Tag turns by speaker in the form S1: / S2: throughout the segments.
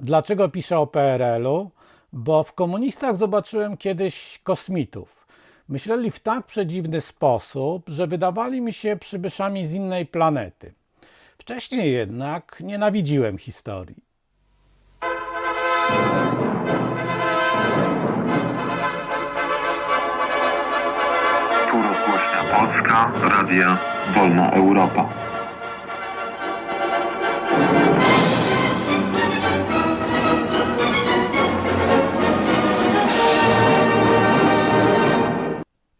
S1: Dlaczego piszę o PRL-u? Bo w komunistach zobaczyłem kiedyś kosmitów. Myśleli w tak przedziwny sposób, że wydawali mi się przybyszami z innej planety. Wcześniej jednak nienawidziłem historii.
S2: Tu rozgłośnia Polska, Radia Wolna Europa.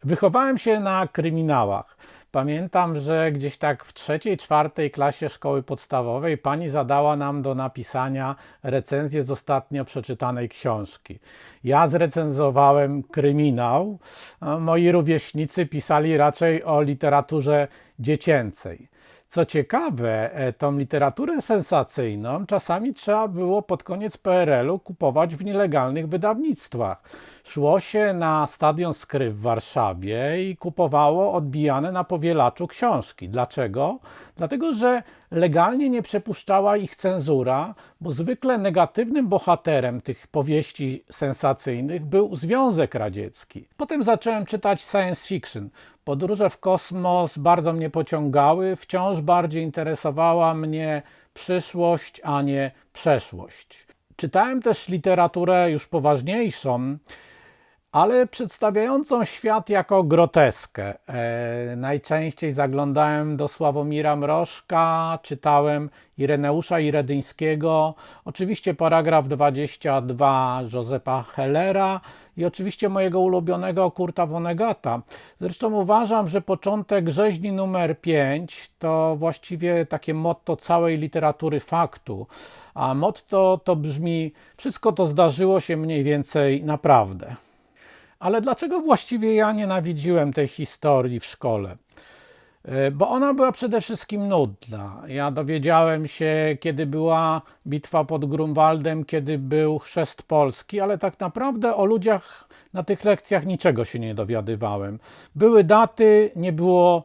S1: Wychowałem się na kryminałach. Pamiętam, że gdzieś tak w trzeciej, czwartej klasie szkoły podstawowej pani zadała nam do napisania recenzję z ostatnio przeczytanej książki. Ja zrecenzowałem kryminał, a moi rówieśnicy pisali raczej o literaturze dziecięcej. Co ciekawe, e, tą literaturę sensacyjną czasami trzeba było pod koniec PRL-u kupować w nielegalnych wydawnictwach. Szło się na stadion Skry w Warszawie i kupowało odbijane na powielaczu książki. Dlaczego? Dlatego, że legalnie nie przepuszczała ich cenzura, bo zwykle negatywnym bohaterem tych powieści sensacyjnych był Związek Radziecki. Potem zacząłem czytać science fiction. Podróże w kosmos bardzo mnie pociągały, wciąż bardziej interesowała mnie przyszłość, a nie przeszłość. Czytałem też literaturę już poważniejszą, ale przedstawiającą świat jako groteskę. E, najczęściej zaglądałem do Sławomira Mrożka, czytałem Ireneusza Iredyńskiego, oczywiście paragraf 22 Józefa Hellera i oczywiście mojego ulubionego Kurta Vonnegata. Zresztą uważam, że początek rzeźni numer 5 to właściwie takie motto całej literatury faktu, a motto to brzmi wszystko to zdarzyło się mniej więcej naprawdę. Ale dlaczego właściwie ja nienawidziłem tej historii w szkole? E, Bo ona była przede wszystkim nudna. Ja dowiedziałem się, kiedy była bitwa pod Grunwaldem, kiedy był chrzest Polski, ale tak naprawdę o ludziach na tych lekcjach niczego się nie dowiadywałem. Były daty, nie było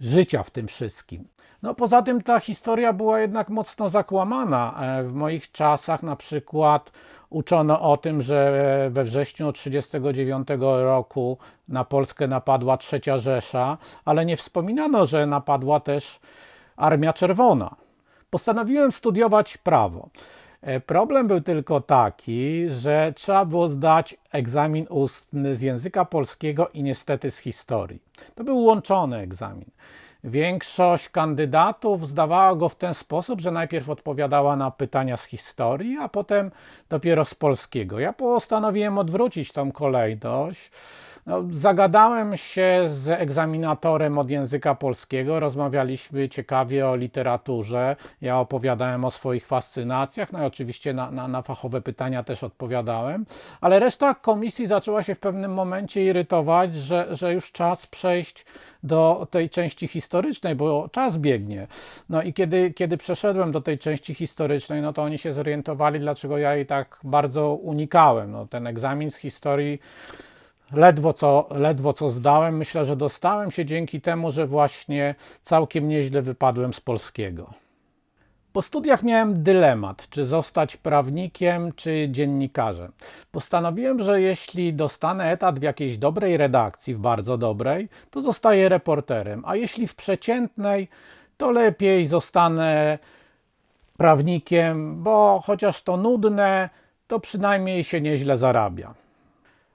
S1: życia w tym wszystkim. No poza tym ta historia była jednak mocno zakłamana. E, W moich czasach na przykład uczono o tym, że we wrześniu 1939 roku na Polskę napadła trzecia Rzesza, ale nie wspominano, że napadła też Armia Czerwona. Postanowiłem studiować prawo. E, Problem był tylko taki, że trzeba było zdać egzamin ustny z języka polskiego i niestety z historii. To był łączony egzamin. Większość kandydatów zdawała go w ten sposób, że najpierw odpowiadała na pytania z historii, a potem dopiero z polskiego. Ja postanowiłem odwrócić tą kolejność. No, zagadałem się z egzaminatorem od języka polskiego, rozmawialiśmy ciekawie o literaturze. Ja opowiadałem o swoich fascynacjach, no i oczywiście na, na, na fachowe pytania też odpowiadałem, ale reszta komisji zaczęła się w pewnym momencie irytować, że, że już czas przejść do tej części historycznej, bo czas biegnie. No i kiedy, kiedy przeszedłem do tej części historycznej, no to oni się zorientowali, dlaczego ja jej tak bardzo unikałem. No, ten egzamin z historii ledwo co, ledwo co zdałem. Myślę, że dostałem się dzięki temu, że właśnie całkiem nieźle wypadłem z polskiego. Po studiach miałem dylemat, czy zostać prawnikiem, czy dziennikarzem. Postanowiłem, że jeśli dostanę etat w jakiejś dobrej redakcji, w bardzo dobrej, to zostaję reporterem, a jeśli w przeciętnej, to lepiej zostanę prawnikiem, bo chociaż to nudne, to przynajmniej się nieźle zarabia.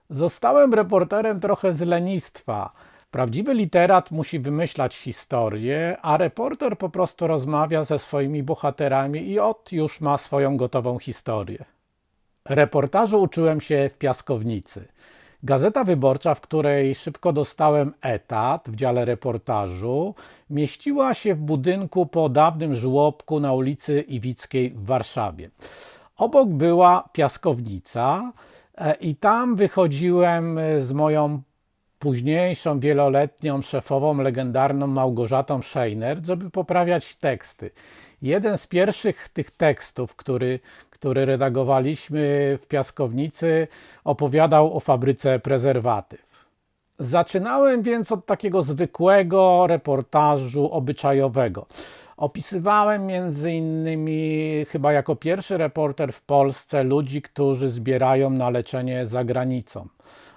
S1: Zostałem reporterem trochę z lenistwa. Prawdziwy literat musi wymyślać historię, a reporter po prostu rozmawia ze swoimi bohaterami i od już ma swoją gotową historię. Reportażu uczyłem się w piaskownicy. Gazeta wyborcza, w której szybko dostałem etat w dziale reportażu, mieściła się w budynku po dawnym żłobku na ulicy Iwickiej w Warszawie. Obok była piaskownica i tam wychodziłem e, z moją późniejszą, wieloletnią szefową, legendarną Małgorzatą Scheiner, żeby poprawiać teksty. Jeden z pierwszych tych tekstów, który, który redagowaliśmy w piaskownicy, opowiadał o fabryce prezerwatyw. Zaczynałem więc od takiego zwykłego reportażu obyczajowego. Opisywałem między innymi chyba jako pierwszy reporter w Polsce ludzi, którzy zbierają na leczenie za granicą.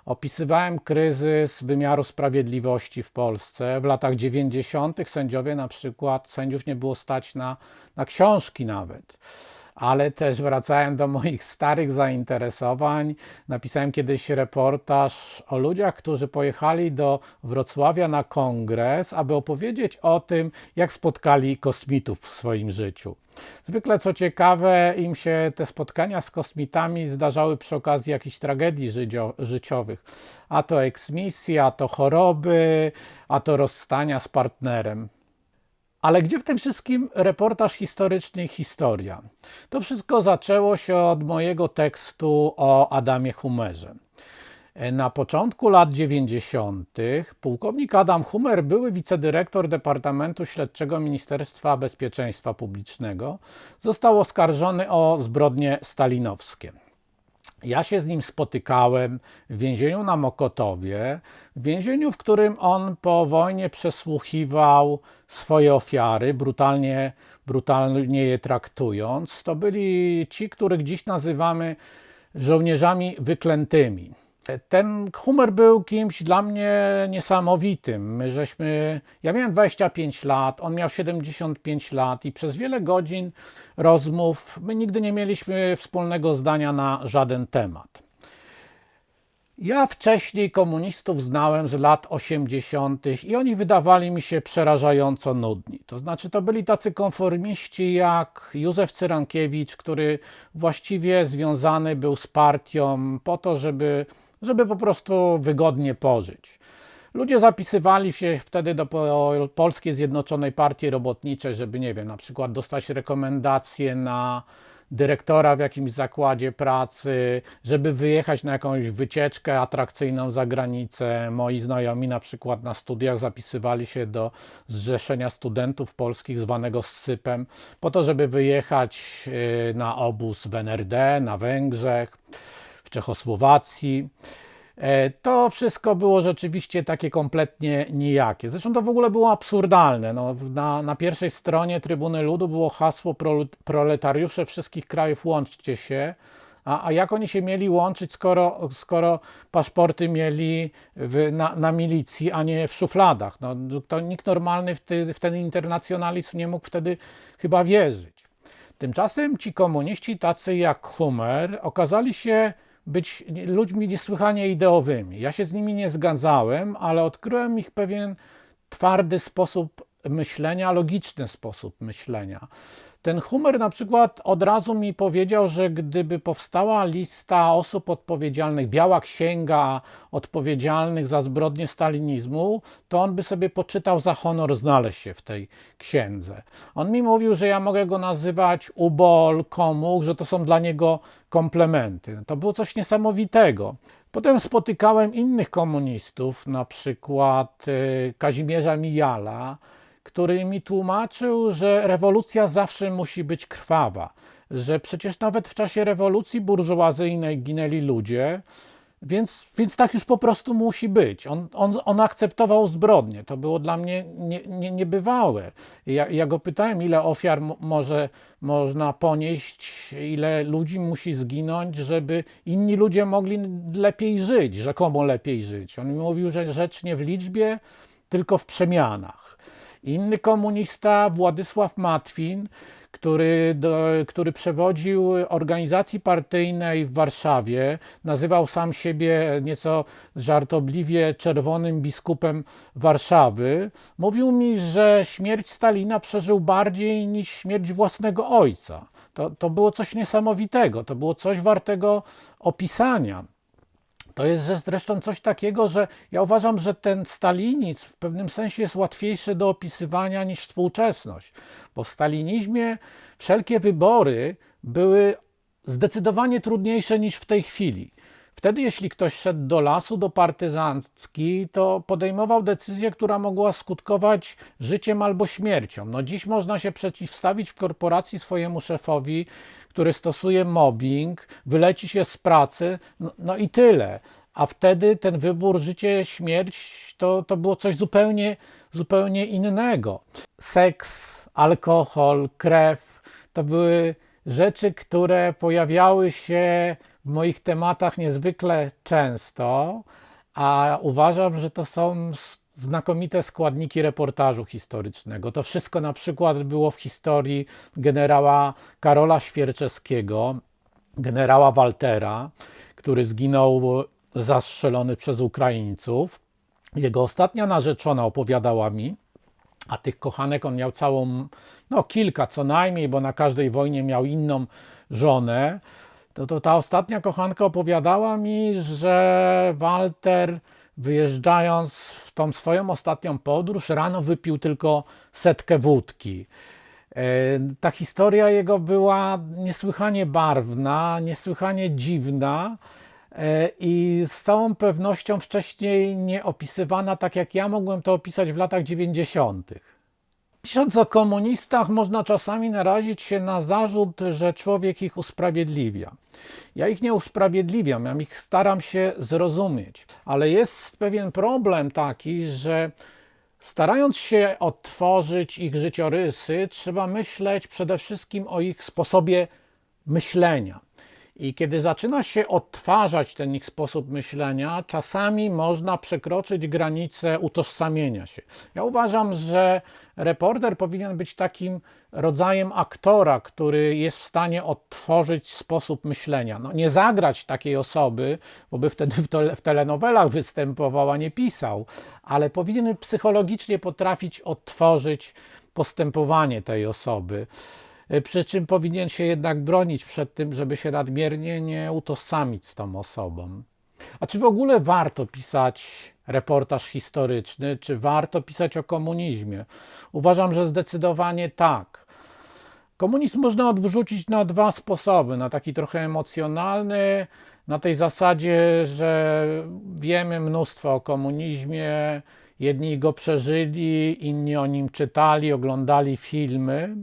S1: Opisywałem kryzys wymiaru sprawiedliwości w Polsce. W latach 90. sędziowie na przykład, sędziów nie było stać na, na książki nawet. Ale też wracałem do moich starych zainteresowań. Napisałem kiedyś reportaż o ludziach, którzy pojechali do Wrocławia na kongres, aby opowiedzieć o tym, jak spotkali kosmitów w swoim życiu. Zwykle, co ciekawe, im się te spotkania z kosmitami zdarzały przy okazji jakichś tragedii życio- życiowych. A to eksmisje, a to choroby, a to rozstania z partnerem. Ale gdzie w tym wszystkim reportaż historyczny i historia? To wszystko zaczęło się od mojego tekstu o Adamie Humerze. Na początku lat 90. pułkownik Adam Humer, były wicedyrektor Departamentu Śledczego Ministerstwa Bezpieczeństwa Publicznego, został oskarżony o zbrodnie stalinowskie. Ja się z nim spotykałem w więzieniu na Mokotowie, w więzieniu, w którym on po wojnie przesłuchiwał swoje ofiary, brutalnie, brutalnie je traktując. To byli ci, których dziś nazywamy żołnierzami wyklętymi. Ten Humer był kimś dla mnie niesamowitym. My żeśmy, ja miałem 25 lat, on miał 75 lat i przez wiele godzin rozmów my nigdy nie mieliśmy wspólnego zdania na żaden temat. Ja wcześniej komunistów znałem z lat 80. i oni wydawali mi się przerażająco nudni. To znaczy, to byli tacy konformiści jak Józef Cyrankiewicz, który właściwie związany był z partią po to, żeby, żeby po prostu wygodnie pożyć. Ludzie zapisywali się wtedy do po- Polskiej Zjednoczonej Partii Robotniczej, żeby, nie wiem, na przykład dostać rekomendacje na dyrektora w jakimś zakładzie pracy, żeby wyjechać na jakąś wycieczkę atrakcyjną za granicę. Moi znajomi na przykład na studiach zapisywali się do Zrzeszenia Studentów Polskich zwanego SSYP-em po to, żeby wyjechać y, na obóz w NRD, na Węgrzech, Czechosłowacji. E, To wszystko było rzeczywiście takie kompletnie nijakie. Zresztą to w ogóle było absurdalne. No, na, na pierwszej stronie Trybuny Ludu było hasło "Prol- proletariusze wszystkich krajów łączcie się. A, a jak oni się mieli łączyć, skoro, skoro paszporty mieli w, na, na milicji, a nie w szufladach? No, to nikt normalny w, ty, w ten internacjonalizm nie mógł wtedy chyba wierzyć. Tymczasem ci komuniści, tacy jak Humer, okazali się być ludźmi niesłychanie ideowymi. Ja się z nimi nie zgadzałem, ale odkryłem ich pewien twardy sposób myślenia, logiczny sposób myślenia. Ten Humer na przykład od razu mi powiedział, że gdyby powstała lista osób odpowiedzialnych, biała księga odpowiedzialnych za zbrodnie stalinizmu, to on by sobie poczytał za honor znaleźć się w tej księdze. On mi mówił, że ja mogę go nazywać ubol, komuch, że to są dla niego komplementy. To było coś niesamowitego. Potem spotykałem innych komunistów, na przykład y, Kazimierza Mijala, który mi tłumaczył, że rewolucja zawsze musi być krwawa, że przecież nawet w czasie rewolucji burżuazyjnej ginęli ludzie, więc, więc tak już po prostu musi być. On, on, on akceptował zbrodnie. To było dla mnie nie, nie, niebywałe. Ja, ja go pytałem, ile ofiar mo- może, można ponieść, ile ludzi musi zginąć, żeby inni ludzie mogli lepiej żyć, rzekomo lepiej żyć. On mi mówił, że rzecz nie w liczbie, tylko w przemianach. Inny komunista, Władysław Matwin, który, do, który przewodził organizacji partyjnej w Warszawie, nazywał sam siebie nieco żartobliwie czerwonym biskupem Warszawy, mówił mi, że śmierć Stalina przeżył bardziej niż śmierć własnego ojca. To, to było coś niesamowitego, to było coś wartego opisania. To jest zresztą coś takiego, że ja uważam, że ten stalinizm w pewnym sensie jest łatwiejszy do opisywania niż współczesność, bo w stalinizmie wszelkie wybory były zdecydowanie trudniejsze niż w tej chwili. Wtedy, jeśli ktoś szedł do lasu, do partyzancki, to podejmował decyzję, która mogła skutkować życiem albo śmiercią. No dziś można się przeciwstawić w korporacji swojemu szefowi, który stosuje mobbing, wyleci się z pracy, no, no i tyle. a wtedy ten wybór życie, śmierć to, to było coś zupełnie, zupełnie innego. Seks, alkohol, krew to były rzeczy, które pojawiały się w moich tematach niezwykle często, a uważam, że to są znakomite składniki reportażu historycznego. To wszystko na przykład było w historii generała Karola Świerczewskiego, generała Waltera, który zginął zastrzelony przez Ukraińców. Jego ostatnia narzeczona opowiadała mi, a tych kochanek on miał całą, no kilka co najmniej, bo na każdej wojnie miał inną żonę. To, to ta ostatnia kochanka opowiadała mi, że Walter wyjeżdżając w tą swoją ostatnią podróż, rano wypił tylko setkę wódki. E, Ta historia jego była niesłychanie barwna, niesłychanie dziwna e, i z całą pewnością wcześniej nie opisywana tak, jak ja mogłem to opisać w latach 90. Pisząc o komunistach, można czasami narazić się na zarzut, że człowiek ich usprawiedliwia. Ja ich nie usprawiedliwiam, ja ich staram się zrozumieć, ale jest pewien problem taki, że starając się odtworzyć ich życiorysy, trzeba myśleć przede wszystkim o ich sposobie myślenia. I kiedy zaczyna się odtwarzać ten ich sposób myślenia, czasami można przekroczyć granicę utożsamienia się. Ja uważam, że reporter powinien być takim rodzajem aktora, który jest w stanie odtworzyć sposób myślenia. No, nie zagrać takiej osoby, bo by wtedy w, tele, w telenowelach występował, a nie pisał, ale powinien psychologicznie potrafić odtworzyć postępowanie tej osoby. Przy czym powinien się jednak bronić przed tym, żeby się nadmiernie nie utożsamić z tą osobą. A czy w ogóle warto pisać reportaż historyczny, czy warto pisać o komunizmie? Uważam, że zdecydowanie tak. Komunizm można odwrzucić na dwa sposoby. Na taki trochę emocjonalny, na tej zasadzie, że wiemy mnóstwo o komunizmie, jedni go przeżyli, inni o nim czytali, oglądali filmy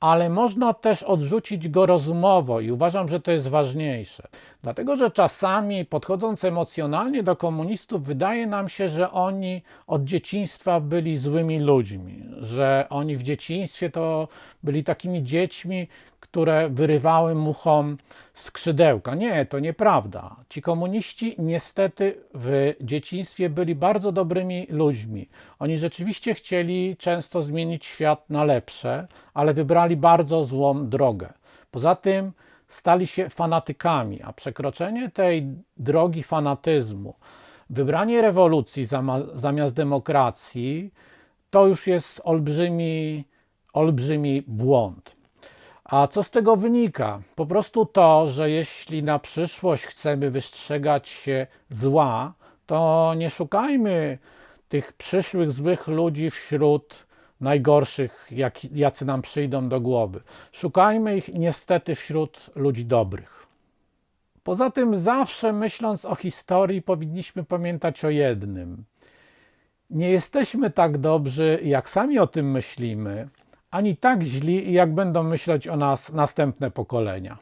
S1: ale można też odrzucić go rozumowo i uważam, że to jest ważniejsze. Dlatego, że czasami podchodząc emocjonalnie do komunistów, wydaje nam się, że oni od dzieciństwa byli złymi ludźmi, że oni w dzieciństwie to byli takimi dziećmi, które wyrywały muchom skrzydełka. Nie, to nieprawda. Ci komuniści niestety w dzieciństwie byli bardzo dobrymi ludźmi. Oni rzeczywiście chcieli często zmienić świat na lepsze, ale wybrali bardzo złą drogę. Poza tym stali się fanatykami, a przekroczenie tej drogi fanatyzmu, wybranie rewolucji zamiast demokracji, to już jest olbrzymi, olbrzymi błąd. A co z tego wynika? Po prostu to, że jeśli na przyszłość chcemy wystrzegać się zła, to nie szukajmy tych przyszłych złych ludzi wśród najgorszych, jak, jacy nam przyjdą do głowy. Szukajmy ich niestety wśród ludzi dobrych. Poza tym, zawsze myśląc o historii, powinniśmy pamiętać o jednym. Nie jesteśmy tak dobrzy, jak sami o tym myślimy, ani tak źli, jak będą myśleć o nas następne pokolenia.